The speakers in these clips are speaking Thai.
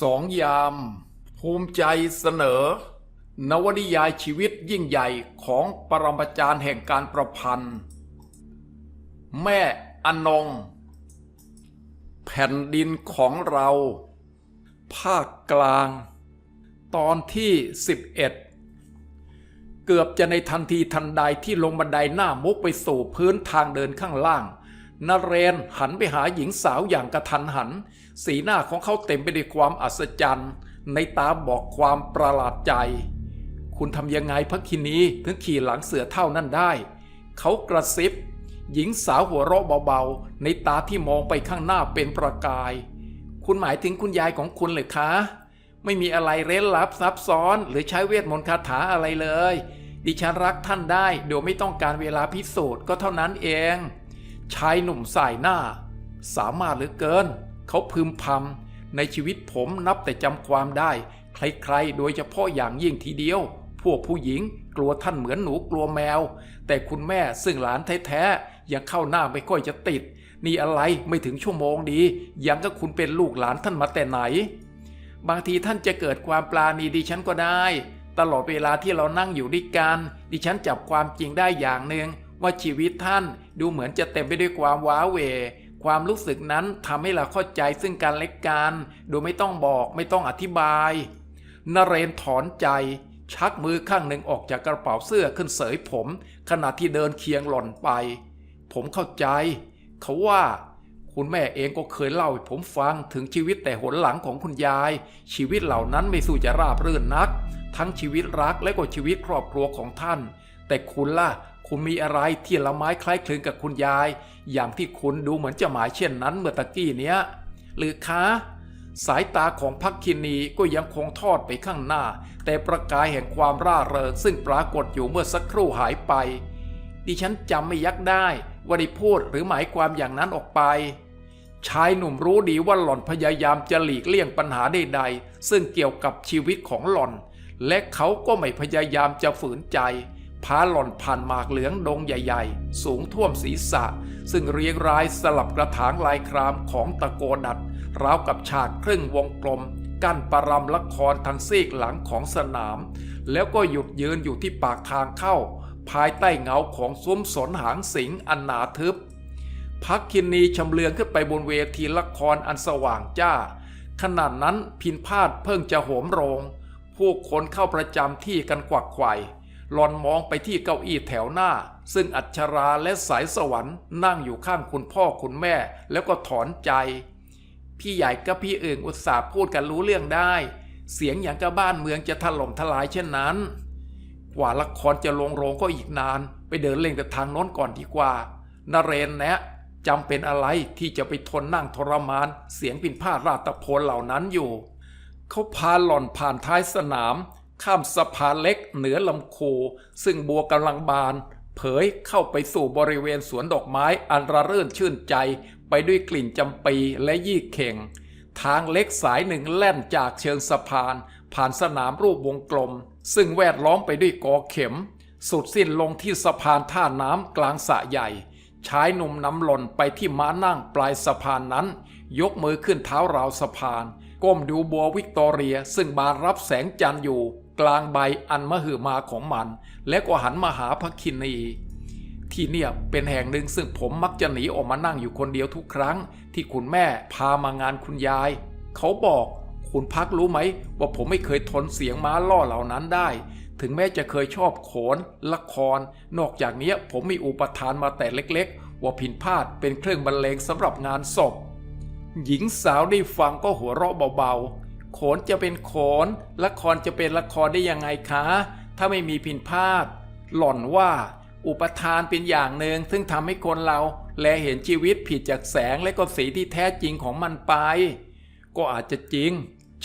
สองยาม ภูมิใจเสนอ นวนิยายชีวิตยิ่งใหญ่ของปรมาจารย์แห่งการประพันธ์ แม่อนง แผ่นดินของเรา ภาคกลาง ตอนที่ 11 เกือบจะในทันทีทันใดที่ลงบันไดหน้ามุกไปสู่พื้นทางเดินข้างล่าง นเรนหันไปหาหญิงสาวอย่างกระทันหัน สีหน้าของเขาเต็มไปด้วยความอัศจรรย์ ในตาบอกความประหลาดใจ คุณทำยังไงพักคินีถึงขี่หลังเสือเท่านั้นได้ เขากระซิบ หญิงสาวหัวเราะเบาๆ ในตาที่มองไปข้างหน้าเป็นประกาย คุณหมายถึงคุณยายของคุณเลยคะ ไม่มีอะไรเร้นลับซับซ้อน หรือใช้เวทมนต์คาถาอะไรเลย ดิฉันรักท่านได้โดยไม่ต้องการเวลาพิสูจน์ก็เท่านั้นเอง ชายหนุ่มสายหน้า สามารถเหลือเกิน เขาพึมพำในชีวิตผมนับแต่จำความได้ ใครๆ โดยเฉพาะอย่างยิ่งทีเดียว พวกผู้หญิงกลัวท่านเหมือนหนูกลัวแมว แต่คุณแม่ซึ่งหลานแท้ๆ ยังเข้าหน้าไม่ค่อยจะติด นี่อะไรไม่ถึงชั่วโมงดียังก็คุณเป็นลูกหลานท่านมาแต่ไหน บางทีท่านจะเกิดความปลาณีดิฉันก็ได้ ตลอดเวลาที่เรานั่งอยู่ด้วยกันดิฉันจับความจริงได้อย่างหนึ่ง ว่าชีวิตท่านดูเหมือนจะเต็มไปด้วยความว้าเหวความรู้สึกนั้นทำให้เราเข้าใจซึ่งกันและกันโดยไม่ต้องบอกไม่ต้องอธิบายนเรนถอนใจ ชักมือข้างหนึ่งออกจากกระเป๋าเสื้อขึ้นเสยผม ขณะที่เดินเคียงหล่นไป ผมเข้าใจ เขาว่า คุณแม่เองก็เคยเล่าให้ผมฟังถึงชีวิตแต่หนหลังของคุณยาย ชีวิตเหล่านั้นไม่สู้จะราบรื่นนัก ทั้งชีวิตรักและก็ชีวิตครอบครัวของท่าน แต่คุณล่ะ คุณมีอะไรที่ละไม้คล้ายคลึงกับคุณยาย อย่างที่คุณดูเหมือนจะหมายเช่นนั้นเมื่อตะกี้เนี้ย หรือคะสายตาของพักคินีก็ยังคงทอดไปข้างหน้า แต่ประกายแห่งความร่าเริงซึ่งปรากฏอยู่เมื่อสักครู่หายไป ดิฉันจำไม่ยักได้ว่าได้พูดหรือหมายความอย่างนั้นออกไป ชายหนุ่มรู้ดีว่าหล่อนพยายามจะหลีกเลี่ยงปัญหาใดๆซึ่งเกี่ยวกับชีวิตของหล่อน และเขาก็ไม่พยายามจะฝืนใจ พาหล่อนผ่านหมากเหลืองดงใหญ่ๆ สูงท่วมศีรษะ ซึ่งเรียงรายสลับกระถางลายครามของตะโกดัด ราวกับฉากครึ่งวงกลม กั้นปรำละครทางซีกหลังของสนาม แล้วก็หยุดยืนอยู่ที่ปากทางเข้า ภายใต้เงาของซุ้มสนหางสิงอันหนาทึบ พักคินีชำเลืองขึ้นไปบนเวทีละครอันสว่างจ้า ขนาดนั้นพินพาดเพิ่งจะโหมโรง ผู้คนเข้าประจำที่กันกวักไขว่ หลอนมองไปที่เก้าอี้แถวหน้า ซึ่งอัชราและสายสวรรค์นั่งอยู่ข้างคุณพ่อคุณแม่ แล้วก็ถอนใจ พี่ใหญ่กับพี่เอิงอุตส่าห์พูดกันรู้เรื่องได้ เสียงอย่างกับบ้านเมืองจะถล่มทลายเช่นนั้น กว่าละครจะลงโรงก็อีกนาน ไปเดินเล่นแต่ทางโน้นก่อนดีกว่านเรนแนะจำเป็นอะไรที่จะไปทนนั่งทรมาน เสียงปินผ้าราตะโพนเหล่านั้นอยู่ เขาพาหล่อนผ่านท้ายสนาม ข้ามสะพานเล็กเหนือลำโคซึ่งบัวกำลังบาน เผยเข้าไปสู่บริเวณสวนดอกไม้อันระเรื่นชื่นใจ ไปด้วยกลิ่นจำปีและยี่เข่ง ทางเล็กสายหนึ่งแล่นจากเชิงสะพาน ผ่านสนามรูปวงกลม ซึ่งแวดล้อมไปด้วยกอเข็ม สุดสิ้นลงที่สะพานท่าน้ำกลางสระใหญ่ชายหนุ่มน้ำหล่นไปที่ม้านั่งปลายสะพานนั้น ยกมือขึ้นเท้าราวสะพาน ก้มดูบัววิกตอเรียซึ่งบานรับแสงจันทร์อยู่ กลางใบอันมหึมาของมัน และก็หันมาหาพระคินีที่เนี่ยเป็นแห่งหนึ่งซึ่งผมมักจะหนีออกมานั่งอยู่คนเดียวทุกครั้ง ที่คุณแม่พามางานคุณยาย เขาบอกคุณพักรู้ไหม ว่าผมไม่เคยทนเสียงม้าล่อเหล่านั้นได้ ถึงแม้จะเคยชอบโขน ละคร นอกจากนี้ผมมีอุปทานมาแต่เล็กๆ ว่าพินพาดเป็นเครื่องบรรเลงสำหรับงานศพ หญิงสาวได้ฟังก็หัวเราะเบาๆ โขนจะเป็นโขน ละครจะเป็นละครได้ยังไงคะ ถ้าไม่มีพินพาดหล่อนว่าอุปทานเป็นอย่างหนึ่งซึ่งทำให้คนเรา แลเห็นชีวิตผิดจากแสงและก็สีที่แท้จริงของมันไป ก็อาจจะจริง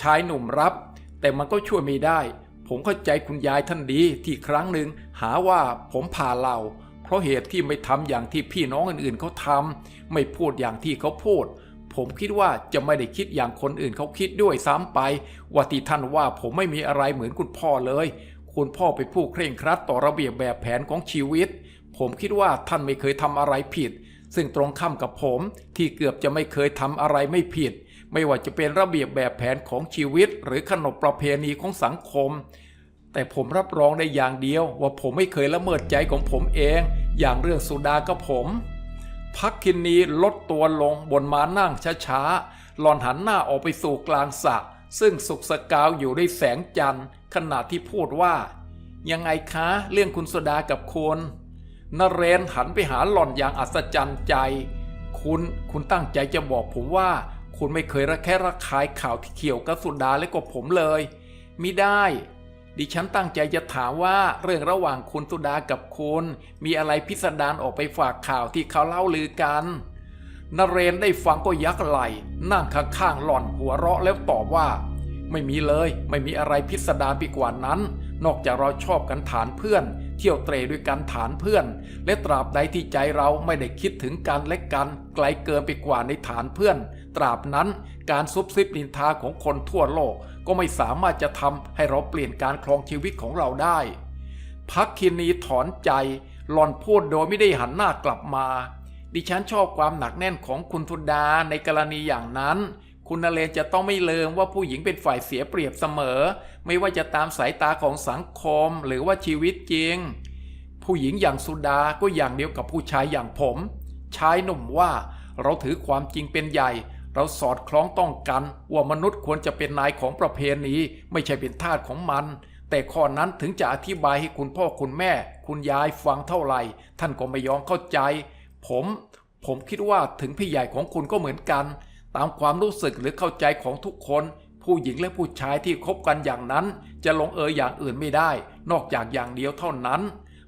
ชายหนุ่มรับ แต่มันก็ช่วยไม่ได้ ผมเข้าใจคุณยายท่านดีที่ครั้งหนึ่งหาว่าผมผ่าเราเพราะเหตุที่ไม่ทำอย่างที่พี่น้องอื่นๆเขาทำไม่พูดอย่างที่เขาพูด ผมคิดว่าจะไม่ได้คิดอย่างคนอื่นเขาคิดด้วยซ้ำไป ว่าที่ท่านว่าผมไม่มีอะไรเหมือนคุณพ่อเลย คุณพ่อเป็นผู้เคร่งครัดต่อระเบียบแบบแผนของชีวิต ผมคิดว่าท่านไม่เคยทำอะไรผิด ซึ่งตรงข้ามกับผมที่เกือบจะไม่เคยทำอะไรไม่ผิด ไม่ว่าจะเป็นระเบียบแบบแผนของชีวิต หรือขนบประเพณีของสังคม แต่ผมรับรองได้อย่างเดียวว่าผมไม่เคยละเมิดใจของผมเอง อย่างเรื่องสุดากับผม พักคินนีลดตัวลงบนมานั่งช้าๆ หลอนหันหน้าออกไปสู่กลางสระซึ่งสุกสกาวอยู่ด้วยแสงจันทร์ขณะที่พูดว่า ยังไงคะเรื่องคุณสุดากับคุณนเรนหันไปหาหล่อนอย่างอัศจรรย์ใจ คุณคุณตั้งใจจะบอกผมว่า คุณไม่เคยระแคะระคายข่าวที่เกี่ยวกับสุดาและกับผมเลยมิได้ ดิฉันตั้งใจจะถามว่าเรื่องระหว่างคุณสุดากับคุณ มีอะไรพิสดารออกไปฝากข่าวที่เขาเล่าลือกันนเรนได้ฟังก็ยักไหลนั่งข้างๆหล่อนหัวเราะแล้วตอบว่า ไม่มีเลยไม่มีอะไรพิสดารไปกว่านั้น นอกจากเราชอบกันฐานเพื่อน เที่ยวเตรด้วยกันฐานเพื่อน และตราบใดที่ใจเราไม่ได้คิดถึงกันและกันไกลเกินไปกว่าในฐานเพื่อน ตราบนั้นการซุบซิบนินทาของคนทั่วโลก ก็ไม่สามารถจะทำให้เราเปลี่ยนการครองชีวิตของเราได้ พักคินีถอนใจหล่อนพูดโดยไม่ได้หันหน้ากลับมา ดิฉันชอบความหนักแน่นของคุณทุดาในกรณีอย่างนั้น คุณนเรนจะต้องไม่ลืมว่าผู้หญิงเป็นฝ่ายเสียเปรียบเสมอ ไม่ว่าจะตามสายตาของสังคมหรือว่าชีวิตจริง ผู้หญิงอย่างสุดาก็อย่างเดียวกับผู้ชายอย่างผม ชายหนุ่มว่าเราถือความจริงเป็นใหญ่ เราสอดคล้องต้องกันว่ามนุษย์ควรจะเป็นนายของประเพณีไม่ใช่เป็นทาสของมัน แต่ข้อนั้นถึงจะอธิบายให้คุณพ่อคุณแม่ คุณยายฟังเท่าไหร่ ท่านก็ไม่ยอมเข้าใจ ผม ผมคิดว่าถึงพี่ใหญ่ของคุณก็เหมือนกัน ตามความรู้สึกหรือเข้าใจของทุกคน ผู้หญิงและผู้ชายที่คบกันอย่างนั้น จะลงเอยอย่างอื่นไม่ได้ นอกจากอย่างเดียวเท่านั้น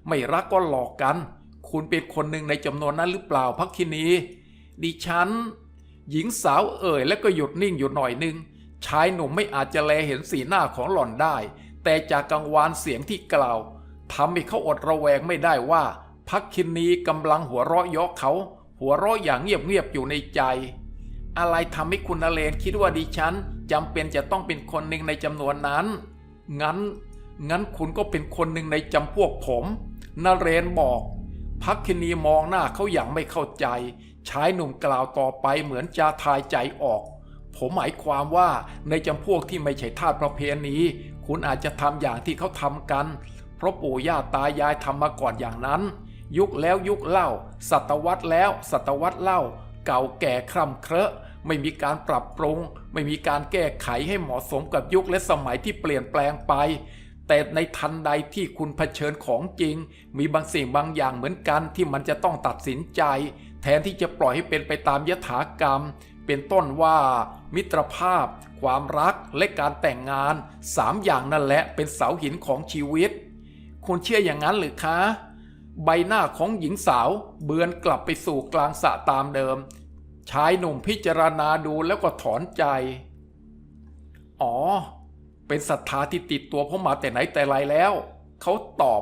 ไม่รักก็หลอกกัน คุณเป็นคนหนึ่งในจำนวนนั้นหรือเปล่าพักคินีดิฉัน หญิงสาวเอ่ยแล้วก็หยุดนิ่งอยู่หน่อยนึง ชายหนุ่มไม่อาจจะแลเห็นสีหน้าของหล่อนได้ แต่จากกังวานเสียงที่กล่าวทำให้เขาอดระแวงไม่ได้ว่า พักคินีกำลังหัวเราะยาะเขา หัวเราะอย่างเงียบๆอยู่ในใจ อะไรทำให้คุณนเรนคิดว่าดิฉันจำเป็นจะต้องเป็นคนหนึ่งในจำนวนนั้น งั้น งั้นคุณก็เป็นคนหนึ่งในจำพวกผมนเรนบอกพักคินีมองหน้าเขาอย่างไม่เข้าใจ ชายหนุ่มกล่าวต่อไปเหมือนจะทายใจออก ผมหมายความว่าในจำพวกที่ไม่ใช่ทาสประเพณีคุณอาจจะทำอย่างที่เขาทำกัน เพราะปู่ย่าตายายทำมาก่อนอย่างนั้น ยุคแล้วยุคเล่า ศตวรรษแล้ว ศตวรรษเล่า เก่าแก่คร่ำเคราะไม่มีการปรับปรุง ไม่มีการแก้ไขให้เหมาะสมกับยุคและสมัยที่เปลี่ยนแปลงไป แต่ในทันใดที่คุณเผชิญของจริง มีบางสิ่งบางอย่างเหมือนกันที่มันจะต้องตัดสินใจ นที่จะปล่อยให้เป็นไปตามยถากรรม เป็นต้นว่า มิตรภาพ ความรักและการแต่งงานสามอย่างนั่นแหละเป็นเสาหินของชีวิต คุณเชื่ออย่างนั้นหรือคะ ใบหน้าของหญิงสาวเบือนกลับไปสู่กลางสะตามเดิม ชายหนุ่มพิจารณาดูแล้วก็ถอนใจ อ๋อ เป็นศรัทธาที่ติดตัวผมมาแต่ไหนแต่ไรแล้ว เขาตอบ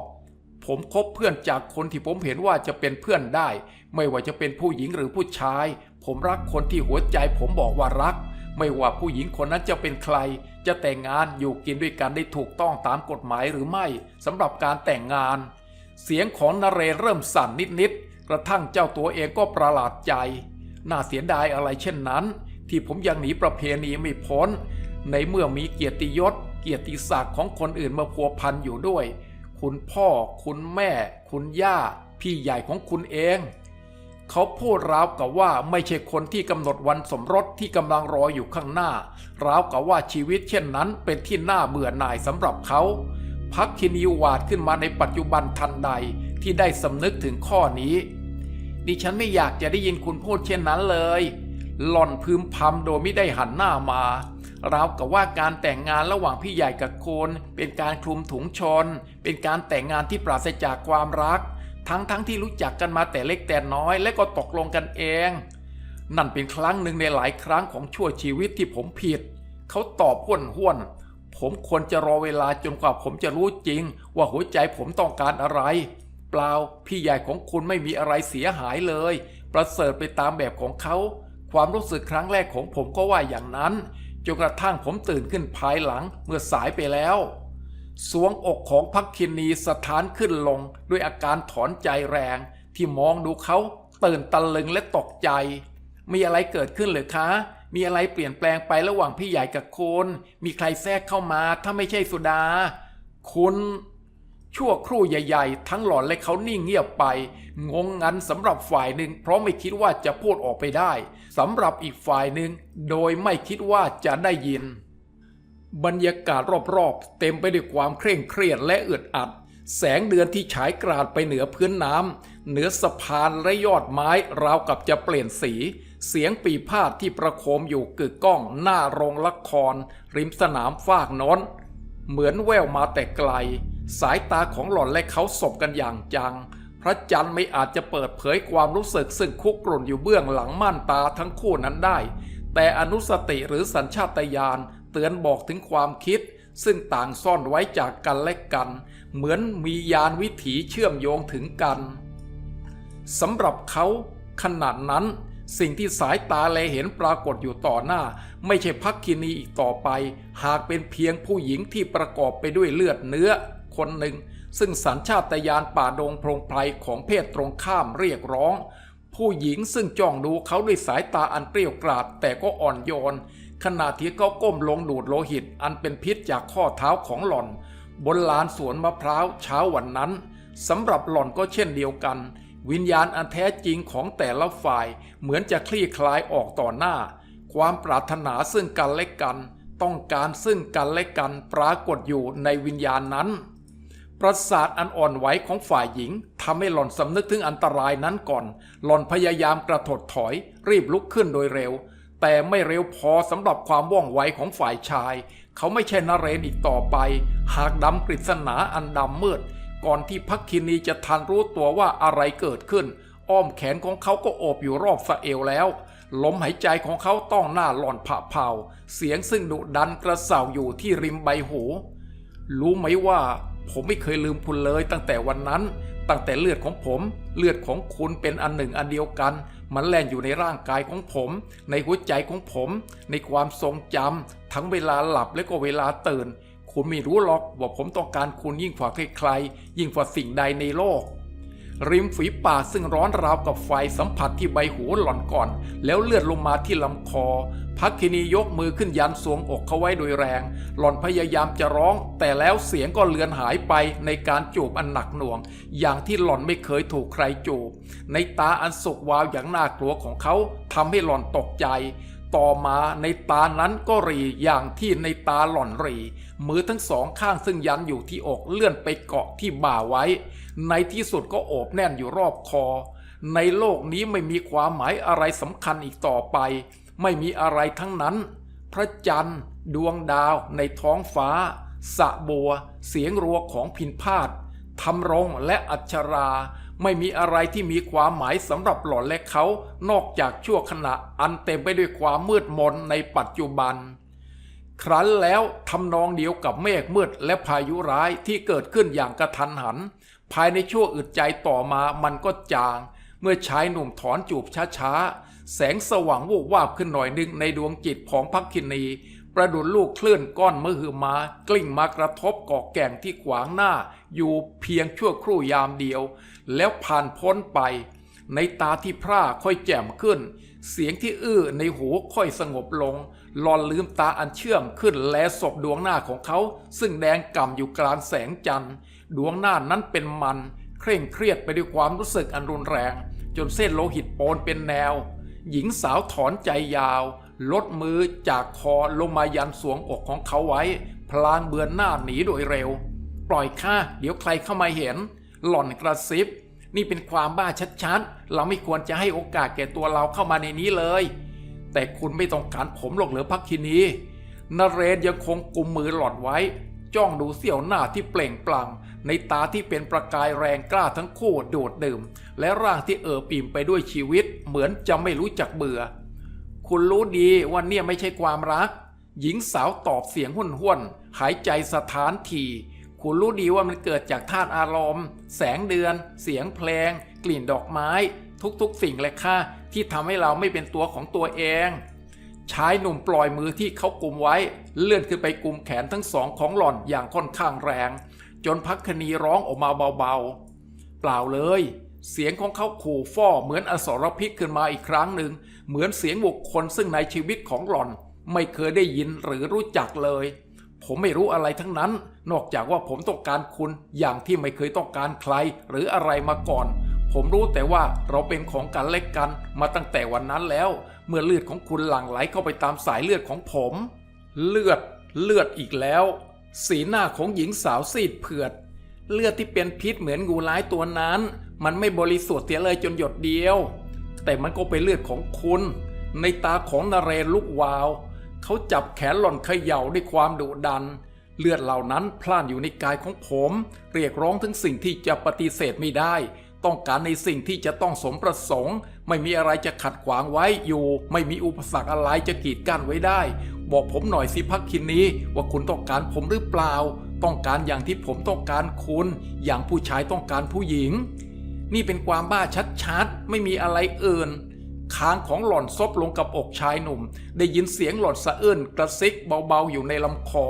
ผมคบเพื่อนจากคนที่ผมเห็นว่าจะเป็นเพื่อนได้ ไม่ว่าจะเป็นผู้หญิงหรือผู้ชาย ผมรักคนที่หัวใจผมบอกว่ารัก ไม่ว่าผู้หญิงคนนั้นจะเป็นใคร จะแต่งงานอยู่กินด้วยกันได้ถูกต้องตามกฎหมายหรือไม่สำหรับการแต่งงาน เสียงของนเรศเริ่มสั่นนิดๆกระทั่งเจ้าตัวเองก็ประหลาดใจ น่าเสียดายอะไรเช่นนั้น ที่ผมยังหนีประเพณีไม่พ้น ในเมื่อมีเกียรติยศ เกียรติศักดิ์ของคนอื่นมาพัวพันอยู่ด้วย คุณพ่อ คุณแม่ คุณย่า พี่ใหญ่ของคุณเอง เขาพูดราวกับว่าไม่ใช่คนที่กำหนดวันสมรสที่กำลังรออยู่ข้างหน้าราวกับว่าชีวิตเช่นนั้นเป็นที่น่าเบื่อหน่ายสำหรับเขาพักคินิวาดขึ้นมาในปัจจุบันทันใดที่ได้สำนึกถึงข้อนี้ ดิฉันไม่อยากจะได้ยินคุณพูดเช่นนั้นเลย หล่อนพึมพำโดยไม่ได้หันหน้ามาราวกับว่าการแต่งงานระหว่างพี่ใหญ่กับโคุณเป็นการคลุมถุงชน เป็นการแต่งงานที่ปราศจากความรัก ทั้งทั้งที่รู้จักกันมาแต่เล็กแต่น้อย และก็ตกลงกันเอง นั่นเป็นครั้งหนึ่งในหลายครั้งของชั่วชีวิตที่ผมผิด เขาตอบห้วนห้วน ผมควรจะรอเวลาจนกว่าผมจะรู้จริง ว่าหัวใจผมต้องการอะไร เปล่าพี่ใหญ่ของคุณไม่มีอะไรเสียหายเลย ประเสริฐไปตามแบบของเขา ความรู้สึกครั้งแรกของผมก็ว่าอย่างนั้นจนกระทั่งผมตื่นขึ้นภายหลังเมื่อสายไปแล้ว สวงอกของพักคินีสถานขึ้นลงด้วยอาการถอนใจแรง ที่มองดูเขาตื่นตะลึงและตกใจ มีอะไรเกิดขึ้นหรือคะ มีอะไรเปลี่ยนแปลงไประหว่างพี่ใหญ่กับคุณ มีใครแทรกเข้ามาถ้าไม่ใช่สุดา คุณชั่วครู่ใหญ่ๆ ทั้งหลอนและเขานิ่งเงียบไป งงงันสำหรับฝ่ายหนึ่งเพราะไม่คิดว่าจะพูดออกไปได้สำหรับอีกฝ่ายหนึ่งโดยไม่คิดว่าจะได้ยิน บรรยากาศรอบๆ เต็มไปด้วยความเคร่งเครียดและอึดอัด แสงเดือนที่ฉายกราดไปเหนือพื้นน้ำเหนือสะพานและยอดไม้ราวกับจะเปลี่ยนสี เสียงปีพาดที่ประโคมอยู่กึกก้องหน้าโรงละคร ริมสนามฟากน้น เหมือนแววมาแต่ไกล สายตาของหล่อนและเขาสบกันอย่างจัง พระจันทร์ไม่อาจจะเปิดเผยความรู้สึกซึ่งคุกรุ่นอยู่เบื้องหลังม่านตาทั้งคู่นั้นได้แต่อนุสติหรือสัญชาตญาณ เตือนบอกถึงความคิด ซึ่งต่างซ่อนไว้จากกันและกัน เหมือนมียานวิถีเชื่อมโยงถึงกันสำหรับเขาขนาดนั้น สิ่งที่สายตาแลเห็นปรากฏอยู่ต่อหน้า ไม่ใช่พักคินีอีกต่อไป หากเป็นเพียงผู้หญิงที่ประกอบไปด้วยเลือดเนื้อ คนหนึ่ง ซึ่งสัญชาตญาณป่าดงโพรงไพรของเพศตรงข้ามเรียกร้อง ผู้หญิงซึ่งจ้องดูเขาด้วยสายตาอันเปรี้ยวกราดแต่ก็อ่อนโยน ขณะที่เขาก้มลงดูดโลหิตอันเป็นพิษจากข้อเท้าของหล่อน บนลานสวนมะพร้าวเช้าวันนั้นสำหรับหล่อนก็เช่นเดียวกัน วิญญาณอันแท้จริงของแต่ละฝ่ายเหมือนจะคลี่คลายออกต่อหน้า ความปรารถนาซึ่งกันและกัน ต้องการซึ่งกันและกันปรากฏอยู่ในวิญญาณนั้น ประสาทอันอ่อนไหวของฝ่ายหญิงทำให้หล่อนสำนึกถึงอันตรายนั้นก่อน หล่อนพยายามกระถดถอย รีบลุกขึ้นโดยเร็ว แต่ไม่เร็วพอสำหรับความว่องไวของฝ่ายชาย เขาไม่ใช่นเรนอีกต่อไป หากดำกฤษณาอันดำมืด ก่อนที่พักคินีจะทันรู้ตัวว่าอะไรเกิดขึ้น อ้อมแขนของเขาก็โอบอยู่รอบสะเอวแล้วลมหายใจของเขาต้องหน้าหล่อนผ่าเผาเสียงซึ่งดุดันกระเสาอยู่ที่ริมใบหู รู้ไหมว่า ผมไม่เคยลืมคุณเลยตั้งแต่วันนั้น ตั้งแต่เลือดของผม เลือดของคุณเป็นอันหนึ่งอันเดียวกัน มันแล่นอยู่ในร่างกายของผม ในหัวใจของผม ในความทรงจำทั้งเวลาหลับและก็เวลาตื่น คุณไม่รู้หรอกว่าผมต้องการคุณยิ่งกว่าใครๆยิ่งกว่าสิ่งใดในโลก ริมฝีปากซึ่งร้อนราวกับไฟสัมผัสที่ใบหูหล่อนก่อน แล้วเลือดลงมาที่ลำคอ พักคินียกมือขึ้นยันสวงอกเขาไว้โดยแรง หล่อนพยายามจะร้อง แต่แล้วเสียงก็เลือนหายไปในการจูบอันหนักหน่วง อย่างที่หล่อนไม่เคยถูกใครจูบ ในตาอันสุกวาวอย่างน่ากลัวของเขาทำให้หล่อนตกใจ ต่อมาในตานั้นก็รีอย่างที่ในตาหล่อนรี มือทั้งสองข้างซึ่งยันอยู่ที่อกเลื่อนไปเกาะที่บ่าไว้ ในที่สุดก็โอบแน่นอยู่รอบคอ ในโลกนี้ไม่มีความหมายอะไรสำคัญอีกต่อไป ไม่มีอะไรทั้งนั้น พระจันทร์ ดวงดาว ในท้องฟ้า สะบัว เสียงรัวของพินพาดทำรงและอัชรา ไม่มีอะไรที่มีความหมายสำหรับหล่อนและเขา นอกจากชั่วขณะอันเต็มไปด้วยความมืดมนในปัจจุบัน ครั้นแล้วทำนองเดียวกับเมฆมืดและพายุร้ายที่เกิดขึ้นอย่างกระทันหัน ภายในชั่วอึดใจต่อมามันก็จาง เมื่อชายหนุ่มถอนจูบช้าๆ แสงสว่างวูบวาบขึ้นหน่อยหนึ่งในดวงจิตของพักคินี ประดุดลูกคลื่นก้อนมือหือมากลิ้งมากระทบกาะแก่งที่ขวางหน้า อยู่เพียงชั่วครู่ยามเดียว แล้วผ่านพ้นไป ในตาที่พร่าค่อยแจ่มขึ้น เสียงที่อื้อในหูค่อยสงบลง หลอนลืมตาอันเชื่อมขึ้นและศพดวงหน้าของเขา ซึ่งแดงก่ำอยู่กลางแสงจันทร์ ดวงหน้านั้นเป็นมัน เคร่งเครียดไปด้วยความรู้สึกอันรุนแรง จนเส้นโลหิตโปนเป็นแนว หญิงสาวถอนใจยาว ลดมือจากคอลงมายันสวงอกของเขาไว้ พลางเบือนหน้าหนีโดยเร็ว ปล่อยข้าเดี๋ยวใครเข้ามาเห็น หล่อนกระซิบ นี่เป็นความบ้าชัดๆ เราไม่ควรจะให้โอกาสแก่ตัวเราเข้ามาในนี้เลย แต่คุณไม่ต้องการผมหรอกเหรือพักคินีนเรนยังคงกุมมือหลอนไว้ จ้องดูเสี้ยวหน้าที่เปล่งปลั่ง ในตาที่เป็นประกายแรงกล้าทั้งคู่โดดดื่ม และร่างที่เอ่อปิ่มไปด้วยชีวิต เหมือนจะไม่รู้จักเบื่อ คุณรู้ดีว่าเนี่ยไม่ใช่ความรัก หญิงสาวตอบเสียงหุ่นห้วนหายใจสถานทีคุณรู้ดีว่ามันเกิดจากธาตุอารมณ์ แสงเดือน เสียงเพลง กลิ่นดอกไม้ ทุกๆ สิ่งเลยค่ะที่ทำให้เราไม่เป็นตัวของตัวเองชายหนุ่มปล่อยมือที่เขากุมไว้ เลื่อนขึ้นไปกุมแขนทั้งสองของหล่อนอย่างค่อนข้างแรง จนพักคณีร้องออกมาเบาๆ เปล่าเลย เสียงของเขาขู่ฟ่อเหมือนอสรพิษขึ้นมาอีกครั้งหนึ่ง เหมือนเสียงบุคคลซึ่งในชีวิตของหล่อน ไม่เคยได้ยินหรือรู้จักเลย ผมไม่รู้อะไรทั้งนั้น นอกจากว่าผมต้องการคุณอย่างที่ไม่เคยต้องการใครหรืออะไรมาก่อน ผมรู้แต่ว่าเราเป็นของกันและกันมาตั้งแต่วันนั้นแล้ว เมื่อเลือดของคุณหลั่งไหลเข้าไปตามสายเลือดของผม เลือดเลือดอีกแล้ว สีหน้าของหญิงสาวซีดเผือด เลือดที่เป็นพิษเหมือนงูร้ายตัวนั้น มันไม่บริสุทธิ์เสียเลยจนหยดเดียว แต่มันก็เป็นเลือดของคุณ ในตาของนเรนลุกวาว เขาจับแขนหล่อนเขย่าด้วยความดุดัน เลือดเหล่านั้นพล่านอยู่ในกายของผม เรียกร้องถึงสิ่งที่จะปฏิเสธไม่ได้ ต้องการในสิ่งที่จะต้องสมประสงค์ ไม่มีอะไรจะขัดขวางไว้อยู่ ไม่มีอุปสรรคอะไรจะกีดกั้นไว้ได้ บอกผมหน่อยสิพักคินนี้ ว่าคุณต้องการผมหรือเปล่า ต้องการอย่างที่ผมต้องการคุณ อย่างผู้ชายต้องการผู้หญิง นี่เป็นความบ้าชัดๆ ไม่มีอะไรเอื่นคางของหล่อนซบลงกับอกชายหนุ่ม ได้ยินเสียงหล่อนสะอื้นกระซิกเบาๆอยู่ในลำคอ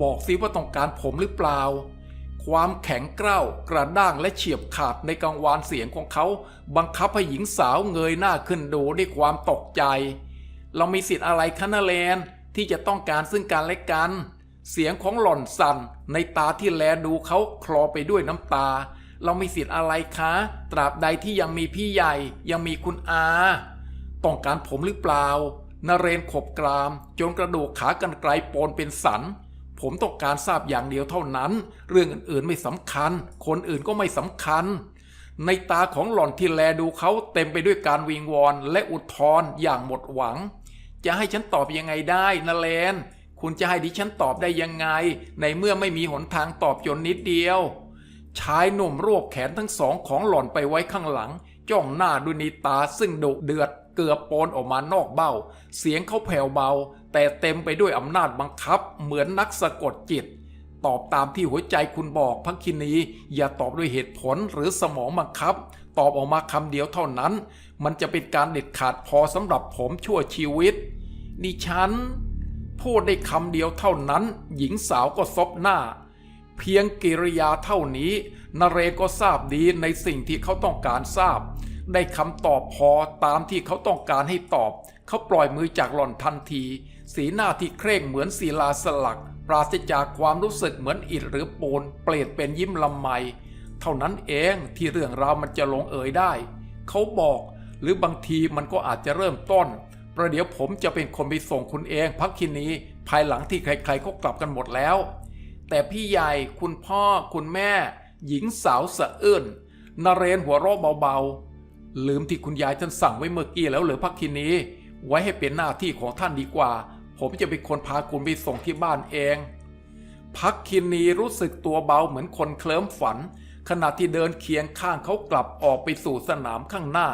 บอกสิว่าต้องการผมหรือเปล่า ความแข็งกร้าวกระด้างและเฉียบขาดในกังวานเสียงของเขา บังคับให้หญิงสาวเงยหน้าขึ้นดูด้วยความตกใจ เรามีสิทธิ์อะไรคะนาแลนที่จะต้องการซึ่งกันและกัน เสียงของหล่อนสั่นในตาที่แลดูเขาคลอไปด้วยน้ำตา เรามีสิทธิ์อะไรคะ ตราบใดที่ยังมีพี่ใหญ่ ยังมีคุณอา ต้องการผมหรือเปล่านเรนขบกราม จนกระดูกขากันไกลโปนเป็นสัน ผมต้องการทราบอย่างเดียวเท่านั้น เรื่องอื่นๆไม่สำคัญ คนอื่นก็ไม่สำคัญ ในตาของหล่อนที่แลดูเขาเต็มไปด้วยการวิงวอนและอุทธรอย่างหมดหวัง จะให้ฉันตอบยังไงได้นะเลนคุณจะให้ดิฉันตอบได้ยังไง ในเมื่อไม่มีหนทางตอบจนนิดเดียว ชายหนุ่มรวบแขนทั้งสองของหล่อนไปไว้ข้างหลัง จ้องหน้าด้วยนีตาซึ่งดุเดือดเกือบโปนออกมานอกเบ้า เสียงเขาแผ่วเบา แต่เต็มไปด้วยอำนาจบังคับ เหมือนนักสะกดจิต ตอบตามที่หัวใจคุณบอกพักคินี อย่าตอบด้วยเหตุผลหรือสมองบังคับ ตอบออกมาคำเดียวเท่านั้น มันจะเป็นการเด็ดขาดพอสำหรับผมชั่วชีวิตดิฉันพูดได้คำเดียวเท่านั้น หญิงสาวก็ซบหน้า เพียงกิริยาเท่านี้นเรก็ทราบดีในสิ่งที่เขาต้องการทราบ ได้คำตอบพอตามที่เขาต้องการให้ตอบ เขาปล่อยมือจากหล่อนทันที สีหน้าที่เคร่งเหมือนศิลาสลัก ปราศจากความรู้สึกเหมือนอิฐหรือปูนเปลี่ยนเป็นยิ้มลำไม เท่านั้นเองที่เรื่องราวมันจะลงเอยได้ เขาบอกหรือบางทีมันก็อาจจะเริ่มต้น ประเดี๋ยวผมจะเป็นคนไปส่งคุณเองพักคินีภายหลังที่ใครๆก็กลับกันหมดแล้ว แต่พี่ใหญ่คุณพ่อคุณแม่ หญิงสาวสะอื้นนเรนหัวเราะเบาๆ ลืมที่คุณยายท่านสั่งไว้เมื่อกี้แล้วหรือพักคินีไว้ให้เป็นหน้าที่ของท่านดีกว่า ผมจะเป็นคนพาคุณไปส่งที่บ้านเอง พักคินีรู้สึกตัวเบาเหมือนคนเคลิ้มฝัน ขณะที่เดินเคียงข้างเขากลับออกไปสู่สนามข้างหน้า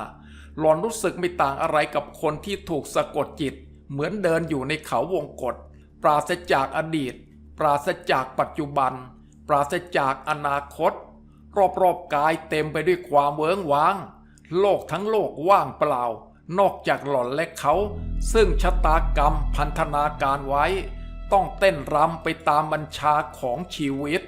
หลอนรู้สึกไม่ต่างอะไรกับคนที่ถูกสะกดจิต เหมือนเดินอยู่ในเขาวงกฏปราศจากอดีต ปราศจากปัจจุบัน ปราศจากอนาคต รอบๆกายเต็มไปด้วยความเวิ้งว้าง โลกทั้งโลกว่างเปล่า นอกจากหล่อนและเขา ซึ่งชะตากรรมพันธนาการไว้ ต้องเต้นรำไปตามบัญชาของชีวิต